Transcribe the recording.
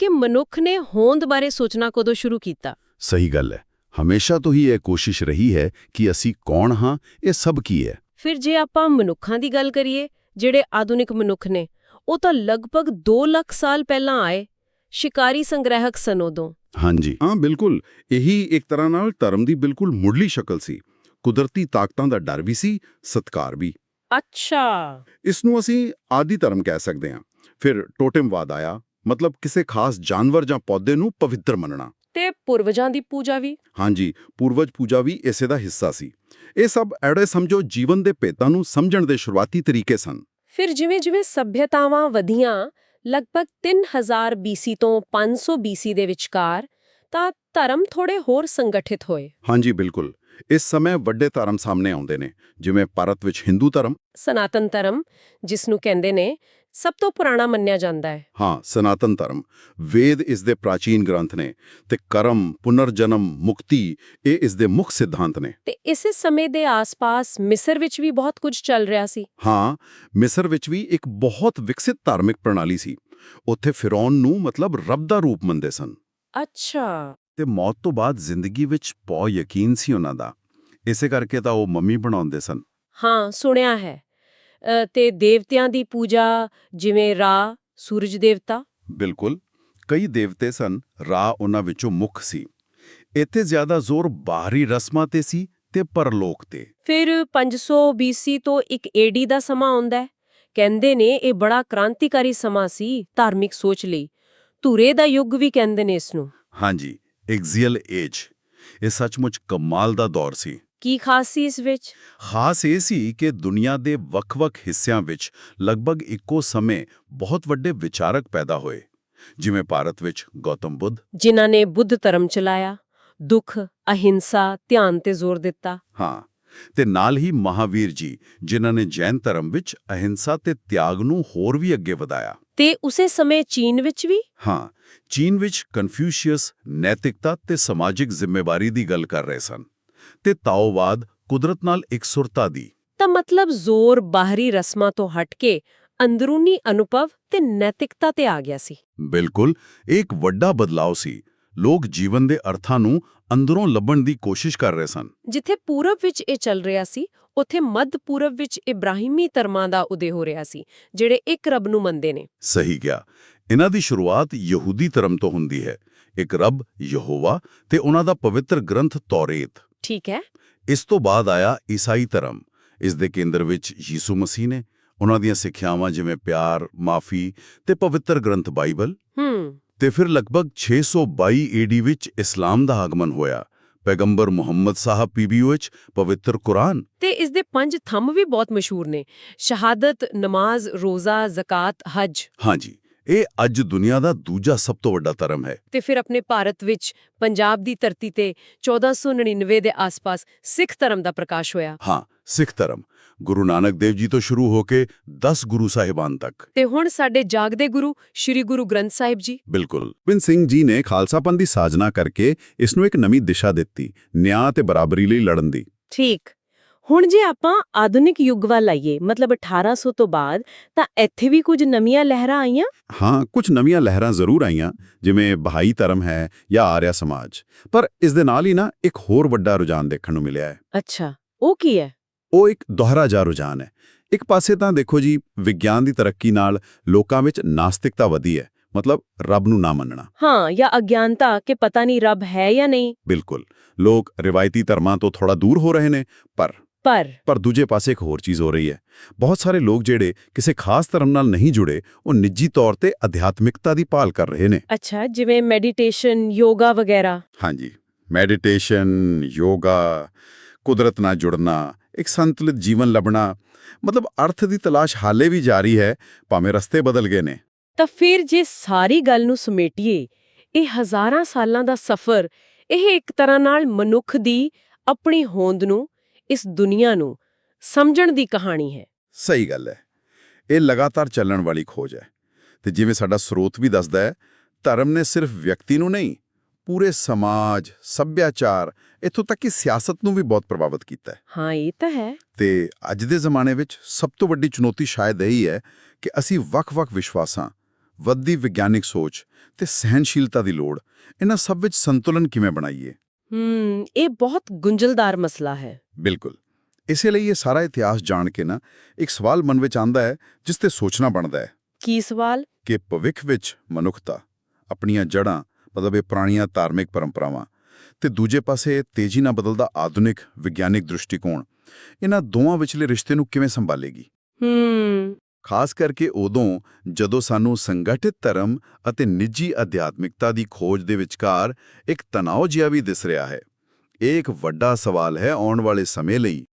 ਕਿ ਮਨੁੱਖ ਨੇ ਹੋਂਦ ਬਾਰੇ ਸੋਚਣਾ ਕਦੋਂ ਸ਼ੁਰੂ ਕੀਤਾ? ਸਹੀ ਗੱਲ ਹੈ। ਹਮੇਸ਼ਾ ਤੋਂ ਹੀ ਇਹ ਕੋਸ਼ਿਸ਼ ਰਹੀ ਹੈ ਕਿ ਅਸੀਂ ਕੌਣ ਹਾਂ ਇਹ ਸਭ ਕੀ ਹੈ? ਫਿਰ ਜੇ ਆਪਾਂ ਮਨੁੱਖਾਂ ਦੀ ਗੱਲ ਕਰੀਏ ਜਿਹੜੇ ਆਧੁਨਿਕ ਮਨੁੱਖ ਨੇ ਉਹ ਤਾਂ ਲਗਭਗ 2 ਲੱਖ ਸਾਲ ਪਹਿਲਾਂ ਆਏ ਸ਼ਿਕਾਰੀ ਸੰਗ੍ਰਹਿਕ ਸਨ ਉਦੋਂ ਹਾਂਜੀ। ਹਾਂ ਬਿਲਕੁਲ। ਇਹੀ ਇੱਕ ਤਰ੍ਹਾਂ ਨਾਲ ਧਰਮ ਦੀ ਬਿਲਕੁਲ ਮੁੱਢਲੀ ਸ਼ਕਲ ਸੀ। ਕੁਦਰਤੀ ਤਾਕਤਾਂ ਦਾ ਡਰ ਵੀ ਸੀ ਸਤਕਾਰ ਵੀ। ਅੱਛਾ। ਇਸ ਨੂੰ ਅਸੀਂ ਆਦਿ ਧਰਮ ਕਹਿ ਸਕਦੇ ਹਾਂ। ਫਿਰ ਟੋਟਮਵਾਦ ਆਇਆ ਮਤਲਬ ਕਿਸੇ ਖਾਸ ਜਾਨਵਰ ਜਾਂ ਪੌਦੇ ਨੂੰ ਪਵਿੱਤਰ ਮੰਨਣਾ। ਤੇ ਪੁਰਵਜਾਂ ਦੀ ਪੂਜਾ ਵੀ? ਹਾਂਜੀ ਪੂਰਵਜ ਪੂਜਾ ਵੀ ਇਸੇ ਦਾ ਹਿੱਸਾ ਸੀ। ਇਹ ਸਭ ਐੜੇ ਸਮਝੋ ਜੀਵਨ ਦੇ ਭੇਤਾਂ ਨੂੰ ਸਮਝਣ ਦੇ ਸ਼ੁਰੂਆਤੀ ਤਰੀਕੇ ਸਨ। ਫਿਰ ਜਿਵੇਂ-ਜਿਵੇਂ ਸਭਿਅਤਾਵਾਂ ਵਧੀਆਂ ਲਗਭਗ 3000 BC ਤੋਂ 500 BC ਦੇ ਵਿਚਕਾਰ ਤਾਂ ਧਰਮ ਥੋੜੇ ਹੋਰ ਸੰਗਠਿਤ ਹੋਏ। ਹਾਂਜੀ ਬਿਲਕੁਲ। ਇਸ ਸਮੇਂ ਵੱਡੇ ਧਰਮ ਸਾਹਮਣੇ ਆਉਂਦੇ ਨੇ ਜਿਵੇਂ ਭਾਰਤ ਵਿੱਚ ਹਿੰਦੂ ਧਰਮ। ਸਨਾਤਨ ਧਰਮ ਜਿਸ ਨੂੰ ਕਹਿੰਦੇ ਨੇ ਸਭ ਤੋਂ ਪੁਰਾਣਾ ਮੰਨਿਆ ਜਾਂਦਾ ਹੈ। ਹਾਂ ਸਨਾਤਨ ਧਰਮ। ਵੇਦ ਇਸ ਦੇ ਪ੍ਰਾਚੀਨ ਗ੍ਰੰਥ ਨੇ ਤੇ ਕਰਮ ਪੁਨਰ ਜਨਮ ਮੁਕਤੀ ਇਹ ਇਸ ਦੇ ਮੁੱਖ ਸਿਧਾਂਤ ਨੇ। ਤੇ ਇਸੇ ਸਮੇਂ ਦੇ ਆਸ-ਪਾਸ ਮਿਸਰ ਵਿੱਚ ਵੀ ਬਹੁਤ ਕੁਝ ਚੱਲ ਰਿਹਾ ਸੀ। ਹਾਂ ਮਿਸਰ ਵਿੱਚ ਵੀ ਇੱਕ ਬਹੁਤ ਵਿਕਸਿਤ ਧਾਰਮਿਕ ਪ੍ਰਣਾਲੀ ਸੀ। ਉੱਥੇ ਫਿਰੌਨ ਨੂੰ ਮਤਲਬ ਰੱਬ ਦਾ ਰੂਪ ਮੰਨਦੇ ਸਨ। ਅੱਛਾ। ਤੇ ਮੌਤ ਤੋਂ ਬਾਅਦ ਜ਼ਿੰਦਗੀ ਵਿੱਚ ਪੌ ਯਕੀਨ ਸੀ ਉਹਨਾਂ ਦਾ। ਇਸੇ ਕਰਕੇ ਤਾਂ ਉਹ ਮੰਮੀ ਬਣਾਉਂਦੇ ਸਨ। ਹਾਂ ਸੁਣਿਆ ਹੈ। ਤੇ ਦੇਵਤਿਆਂ ਦੀ ਪੂਜਾ ਜਿਵੇਂ ਰਾ ਸੂਰਜ ਦੇਵਤਾ? ਬਿਲਕੁਲ। ਕਈ ਦੇਵਤੇ ਸਨ ਰਾ ਉਹਨਾਂ ਵਿੱਚੋਂ ਮੁੱਖ ਸੀ। ਇੱਥੇ ਜ਼ਿਆਦਾ ਜ਼ੋਰ ਬਾਹਰੀ ਰਸਮਾਂ ਤੇ ਸੀ ਤੇ ਪਰਲੋਕ ਤੇ। ਫਿਰ 500 BC ਤੋਂ ਇੱਕ ਏਡੀ ਦਾ ਸਮਾਂ ਆਉਂਦਾ ਹੈ। ਕਹਿੰਦੇ ਨੇ ਇਹ ਬੜਾ ਕ੍ਰਾਂਤੀਕਾਰੀ ਸਮਾਂ ਸੀ ਧਾਰਮਿਕ ਸੋਚ ਲਈ। ਧੂਰੇ ਦਾ ਯੁੱਗ ਵੀ ਕਹਿੰਦੇ ਨੇ ਇਸ ਨੂੰ। ਹਾਂਜੀ ਐਗਜ਼ੀਅਲ ਏਜ ਇਹ ਸੱਚਮੁੱਚ ਕਮਾਲ ਦਾ ਦੌਰ ਸੀ। ਕੀ ਖਾਸ ਸੀ ਇਸ ਵਿੱਚ? ਖਾਸ ਇਹ ਸੀ ਕਿ ਦੁਨੀਆ ਦੇ ਵੱਖ-ਵੱਖ ਹਿੱਸਿਆਂ ਵਿੱਚ ਲਗਭਗ ਇੱਕੋ ਸਮੇਂ ਬਹੁਤ ਵੱਡੇ ਵਿਚਾਰਕ ਪੈਦਾ ਹੋਏ। ਜਿਵੇਂ ਭਾਰਤ ਵਿੱਚ ਗੌਤਮ ਬੁੱਧ। ਜਿਨ੍ਹਾਂ ਨੇ ਬੁੱਧ ਧਰਮ ਚਲਾਇਆ ਦੁੱਖ ਅਹਿੰਸਾ ਧਿਆਨ ਤੇ ਜ਼ੋਰ ਦਿੱਤਾ। ਹਾਂ ਤੇ ਨਾਲ ਹੀ ਮਹਾਵੀਰ ਜੀ ਜਿਨ੍ਹਾਂ ਨੇ ਜੈਨ ਧਰਮ ਵਿੱਚ ਅਹਿੰਸਾ ਤੇ ਤਿਆਗ ਨੂੰ ਹੋਰ ਵੀ ਅੱਗੇ ਵਧਾਇਆ। ਤੇ ਉਸੇ ਸਮੇਂ ਚੀਨ ਵਿੱਚ ਵੀ? ਹਾਂ ਚੀਨ ਵਿੱਚ ਕਨਫਿਊਸ਼ੀਅਸ ਨੈਤਿਕਤਾ ਤੇ ਸਮਾਜਿਕ ਜ਼ਿੰਮੇਵਾਰੀ ਦੀ ਗੱਲ ਕਰ ਰਹੇ ਸਨ। ਤੇ ਤਾਓਵਾਦ ਕੁਦਰਤ ਨਾਲ ਇਕਸੁਰਤਾ ਦੀ। ਤਾਂ ਮਤਲਬ ਜ਼ੋਰ ਬਾਹਰੀ ਰਸਮਾਂ ਤੋਂ ਹਟ ਕੇ ਅੰਦਰੂਨੀ ਅਨੁਭਵ ਤੇ ਨੈਤਿਕਤਾ ਤੇ ਆ ਗਿਆ ਸੀ। ਬਿਲਕੁਲ ਇਹ ਇੱਕ ਵੱਡਾ ਬਦਲਾਅ ਸੀ। ਲੋਕ ਜੀਵਨ ਦੇ ਅਰਥਾਂ ਨੂੰ ਅੰਦਰੋਂ ਲੱਭਣ ਦੀ ਕੋਸ਼ਿਸ਼ ਕਰ ਰਹੇ ਸਨ। ਜਿੱਥੇ ਪੂਰਬ ਵਿੱਚ ਇਹ ਚੱਲ ਰਿਹਾ ਸੀ ਉੱਥੇ ਮੱਧ ਪੂਰਬ ਵਿੱਚ ਇਬਰਾਹਿਮੀ ਧਰਮਾਂ ਦਾ ਉਦੇ ਹੋ ਰਿਹਾ ਸੀ ਜਿਹੜੇ ਇੱਕ ਰੱਬ ਨੂੰ ਮੰਨਦੇ ਨੇ। ਸਹੀ ਗਿਆ ਇਹਨਾਂ ਦੀ ਸ਼ੁਰੂਆਤ ਯਹੂਦੀ ਧਰਮ ਤੋਂ ਹੁੰਦੀ ਹੈ। ਇੱਕ ਰੱਬ ਯਹੋਵਾ ਤੇ ਉਹਨਾਂ ਦਾ ਪਵਿੱਤਰ ਗ੍ਰੰਥ ਤੌਰੇਤ। ਠੀਕ ਹੈ। ਇਸ ਤੋਂ ਬਾਅਦ ਆਇਆ ਈਸਾਈ ਧਰਮ। ਇਸ ਦੇ ਕੇਂਦਰ ਵਿੱਚ ਯੀਸੂ ਮਸੀਹ ਨੇ। ਉਹਨਾਂ ਦੀਆਂ ਸਿੱਖਿਆਵਾਂ ਜਿਵੇਂ ਪਿਆਰ ਮਾਫੀ ਤੇ ਪਵਿੱਤਰ ਗ੍ਰੰਥ ਬਾਈਬਲ। ਹੂੰ। ਤੇ ਫਿਰ ਲਗਭਗ 622 ਏਡੀ ਵਿੱਚ ਇਸਲਾਮ ਦਾ ਆਗਮਨ ਹੋਇਆ। ਪੈਗੰਬਰ ਮੁਹੰਮਦ ਸਾਹਿਬ ਪੀਬੀਓਚ ਪਵਿੱਤਰ ਕੁਰਾਨ। ਤੇ ਇਸ ਦੇ ਪੰਜ ਥੰਮ ਵੀ ਬਹੁਤ ਮਸ਼ਹੂਰ ਨੇ। ਸ਼ਹਾਦਤ ਨਮਾਜ਼ ਰੋਜ਼ਾ ਜ਼ਕਾਤ ਹਜ। ਹਾਂਜੀ। ਇਹ ਅੱਜ ਦੁਨੀਆ ਦਾ ਦੂਜਾ ਸਭ ਤੋਂ ਵੱਡਾ ਧਰਮ ਹੈ। ਤੇ ਫਿਰ ਆਪਣੇ ਭਾਰਤ ਵਿੱਚ ਪੰਜਾਬ ਦੀ ਧਰਤੀ ਤੇ 1499 ਦੇ ਆਸ-ਪਾਸ ਸਿੱਖ ਧਰਮ ਦਾ ਪ੍ਰਕਾਸ਼ ਹੋਇਆ। ਹਾਂ ਸਿੱਖ ਧਰਮ। ਗੁਰੂ ਨਾਨਕ ਦੇਵ ਜੀ ਤੋਂ ਸ਼ੁਰੂ ਹੋ ਕੇ 10 ਗੁਰੂ ਸਾਹਿਬਾਨ ਤੱਕ। ਤੇ ਹੁਣ ਸਾਡੇ ਜਾਗਦੇ ਗੁਰੂ ਸ੍ਰੀ ਗੁਰੂ ਗ੍ਰੰਥ ਸਾਹਿਬ ਜੀ। ਬਿਲਕੁਲ। ਗੋਬਿੰਦ ਸਿੰਘ ਜੀ ਨੇ ਖਾਲਸਾ ਪੰਥ ਦੀ ਸਾਜਨਾ ਕਰਕੇ ਇਸ ਨੂੰ ਇੱਕ ਨਵੀਂ ਦਿਸ਼ਾ ਦਿੱਤੀ ਨਿਆਂ ਤੇ ਬਰਾਬਰੀ ਲਈ ਲੜਨ ਦੀ। ਠੀਕ। ਹੁਣ ਜੇ ਆਪਾਂ ਆਧੁਨਿਕ ਯੁੱਗ ਵੱਲ ਆਈਏ ਮਤਲਬ 1800 ਤੋਂ ਬਾਅਦ ਤਾਂ ਇੱਥੇ ਵੀ ਕੁਝ ਨਵੀਆਂ ਲਹਿਰਾਂ ਆਈਆਂ? ਹਾਂ ਕੁਝ ਨਵੀਆਂ ਲਹਿਰਾਂ ਜ਼ਰੂਰ ਆਈਆਂ ਜਿਵੇਂ ਬਹਾਈ ਧਰਮ ਹੈ ਜਾਂ ਆਰਿਆ ਸਮਾਜ। ਪਰ ਇਸ ਦੇ ਨਾਲ ਹੀ ਨਾ ਇੱਕ ਹੋਰ ਵੱਡਾ ਰੁਝਾਨ ਦੇਖਣ ਨੂੰ ਮਿਲਿਆ ਹੈ। ਅੱਛਾ ਉਹ ਕੀ ਹੈ? ਉਹ ਇੱਕ ਦੁਹਰਾ ਜਾ ਰੁਝਾਨ ਹੈ। ਇੱਕ ਪਾਸੇ ਤਾਂ ਦੇਖੋ ਜੀ ਵਿਗਿਆਨ ਦੀ ਤਰੱਕੀ ਨਾਲ ਲੋਕਾਂ ਵਿੱਚ ਨਾਸਤਿਕਤਾ ਵਧੀ ਹੈ ਮਤਲਬ ਰੱਬ ਨੂੰ ਨਾ ਮੰਨਣਾ। ਹਾਂ ਜਾਂ ਅਗਿਆਨਤਾ ਕਿ ਪਤਾ ਨਹੀਂ ਰੱਬ ਹੈ ਜਾਂ ਨਹੀਂ। ਬਿਲਕੁਲ ਲੋਕ ਰਿਵਾਇਤੀ ਧਰਮਾਂ ਤੋਂ ਥੋੜਾ ਦੂਰ ਹੋ ਰਹੇ ਨੇ ਪਰ ਪਰ ਪਰ ਦੂਜੇ ਪਾਸੇ ਇੱਕ ਹੋਰ ਚੀਜ਼ ਹੋ ਰਹੀ ਹੈ। ਬਹੁਤ ਸਾਰੇ ਲੋਕ ਜਿਹੜੇ ਕਿਸੇ ਖਾਸ ਧਰਮ ਨਾਲ ਨਹੀਂ ਜੁੜੇ ਉਹ ਨਿੱਜੀ ਤੌਰ ਤੇ ਅਧਿਆਤਮਿਕਤਾ ਦੀ ਭਾਲ ਕਰ ਰਹੇ ਨੇ। ਅੱਛਾ ਜਿਵੇਂ ਮੈਡੀਟੇਸ਼ਨ ਯੋਗਾ ਵਗੈਰਾ। ਹਾਂਜੀ। ਮੈਡੀਟੇਸ਼ਨ ਯੋਗਾ ਕੁਦਰਤ ਨਾਲ ਜੁੜਨਾ ਇੱਕ ਸੰਤੁਲਿਤ ਜੀਵਨ ਲੱਭਣਾ ਮਤਲਬ ਅਰਥ ਦੀ ਤਲਾਸ਼ ਹਾਲੇ ਵੀ ਜਾਰੀ ਹੈ ਭਾਵੇਂ ਰਸਤੇ ਬਦਲ ਗਏ ਨੇ। ਤਾਂ ਫਿਰ ਜੇ ਸਾਰੀ ਗੱਲ ਨੂੰ ਸਮੇਟੀਏ ਇਹ ਹਜ਼ਾਰਾਂ ਸਾਲਾਂ ਦਾ ਸਫ਼ਰ ਇਹ ਇੱਕ ਤਰ੍ਹਾਂ ਨਾਲ ਮਨੁੱਖ ਦੀ ਆਪਣੀ ਹੋਂਦ ਨੂੰ ਇਸ ਦੁਨੀਆ ਨੂੰ ਸਮਝਣ ਦੀ ਕਹਾਣੀ ਹੈ। ਸਹੀ ਗੱਲ ਹੈ। ਇਹ ਲਗਾਤਾਰ ਚੱਲਣ ਵਾਲੀ ਖੋਜ ਹੈ। ਤੇ ਜਿਵੇਂ ਸਾਡਾ ਸਰੋਤ ਵੀ ਦੱਸਦਾ ਹੈ ਧਰਮ ਨੇ ਸਿਰਫ ਵਿਅਕਤੀ ਨੂੰ ਨਹੀਂ ਪੂਰੇ ਸਮਾਜ ਸੱਭਿਆਚਾਰ ਇੱਥੋਂ ਤੱਕ ਕਿ ਸਿਆਸਤ ਨੂੰ ਵੀ ਬਹੁਤ ਪ੍ਰਭਾਵਿਤ ਕੀਤਾ ਹੈ। ਹਾਂ ਇਹ ਤਾਂ ਹੈ। ਤੇ ਅੱਜ ਦੇ ਜ਼ਮਾਨੇ ਵਿੱਚ ਸਭ ਤੋਂ ਵੱਡੀ ਚੁਣੌਤੀ ਸ਼ਾਇਦ ਇਹੀ ਹੈ ਕਿ ਅਸੀਂ ਵੱਖ-ਵੱਖ ਵਿਸ਼ਵਾਸਾਂ ਵੱਧਦੀ ਵਿਗਿਆਨਿਕ ਸੋਚ ਤੇ ਸਹਿਨਸ਼ੀਲਤਾ ਦੀ ਲੋੜ ਇਹਨਾਂ ਸਭ ਵਿੱਚ ਸੰਤੁਲਨ ਕਿਵੇਂ ਬਣਾਈਏ? ਹੂੰ ਇਹ ਬਹੁਤ ਗੁੰਝਲਦਾਰ ਮਸਲਾ ਹੈ। ਬਿਲਕੁਲ। ਇਸੇ ਲਈ ਇਹ ਸਾਰਾ ਇਤਿਹਾਸ ਜਾਣ ਕੇ ਨਾ ਇੱਕ ਸਵਾਲ ਮਨ ਵਿੱਚ ਆਂਦਾ ਹੈ ਜਿਸ ਤੇ ਸੋਚਣਾ ਬਣਦਾ ਹੈ। ਕੀ ਸਵਾਲ? ਕਿ ਭਵਿੱਖ ਵਿੱਚ ਮਨੁੱਖਤਾ ਆਪਣੀਆਂ ਜੜ੍ਹਾਂ ਮਤਲਬ ਇਹ ਪੁਰਾਣੀਆਂ ਧਾਰਮਿਕ ਪਰੰਪਰਾਵਾਂ ਤੇ ਦੂਜੇ ਪਾਸੇ ਤੇਜ਼ੀ ਨਾਲ ਬਦਲਦਾ ਆਧੁਨਿਕ ਵਿਗਿਆਨਿਕ ਦ੍ਰਿਸ਼ਟੀਕੋਣ ਇਹਨਾਂ ਦੋਵਾਂ ਵਿਚਲੇ ਰਿਸ਼ਤੇ ਨੂੰ ਕਿਵੇਂ ਸੰਭਾਲੇਗੀ? ਹੂੰ। ਖਾਸ ਕਰਕੇ ਉਦੋਂ ਜਦੋਂ ਸਾਨੂੰ ਸੰਗਠਿਤ ਧਰਮ ਅਤੇ ਨਿੱਜੀ ਅਧਿਆਤਮਿਕਤਾ ਦੀ ਖੋਜ ਦੇ ਵਿਚਕਾਰ ਇੱਕ ਤਣਾਅ ਜਿਹਾ ਵੀ ਦਿਸ ਰਿਹਾ ਹੈ। ਇਹ ਇੱਕ ਵੱਡਾ ਸਵਾਲ ਹੈ ਆਉਣ ਵਾਲੇ ਸਮੇਂ ਲਈ।